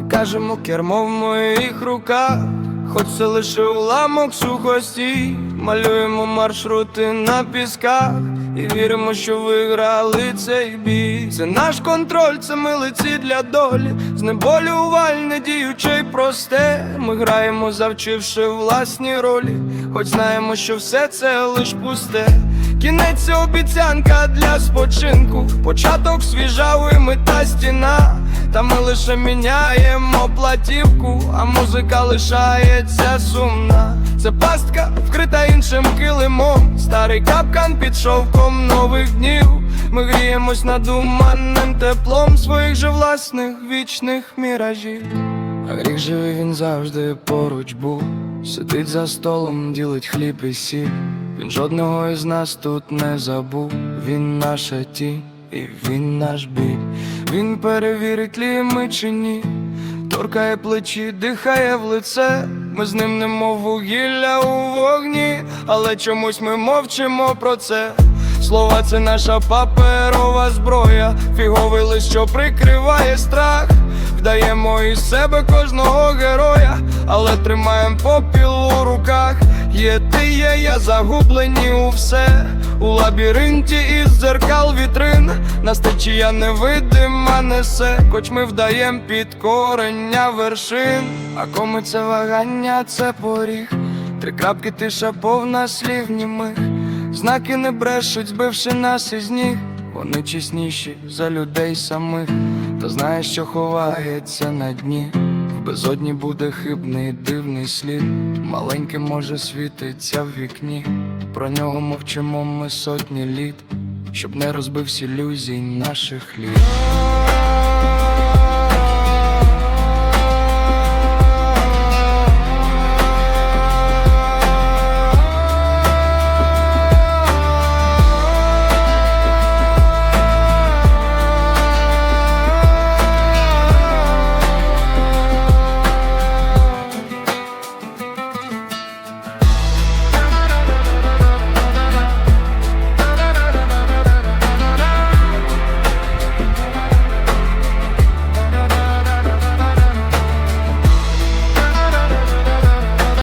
Кажемо, кермо в моїх руках, хоч це лише уламок сухості, малюємо маршрути на пісках і віримо, що виграли цей бій. Це наш контроль, це милиці для долі, знеболювальне діюче й просте. Ми граємо, завчивши власні ролі, хоч знаємо, що все це лиш пусте. Кінець обіцянка для спочинку, початок свіжа мета стіна. Та ми лише міняємо платівку, а музика лишається сумна. Це пастка, вкрита іншим килимом, старий капкан під шовком нових днів. Ми гріємось надуманим теплом своїх же власних вічних міражів. А гріх живий він завжди поруч був. Сидить за столом, ділить хліб і сіль. Він жодного із нас тут не забув. Він наша тінь і він наш біль. Він перевірить лі ми чи ні. Торкає плечі, дихає в лице. Ми з ним немов вугілля у вогні, але чомусь ми мовчимо про це. Слова це наша паперова зброя, фіговий лист, що прикриває страх. Вдаємо із себе кожного героя, але тримаємо попіл у руках. Є ти, є я загублені у все. У лабіринті із дзеркал вітрин Нас течія невидима несе, хоч ми вдаєм під корення вершин. А кому це вагання, це поріг. Три крапки тиша повна слів німих. Знаки не брешуть, збивши нас із ніг. Вони чесніші за людей самих. Та знаєш, що ховається на дні. Безодні буде хибний дивний слід. Маленький може світиться в вікні. Про нього мовчимо ми сотні літ, щоб не розбився ілюзій наших літ.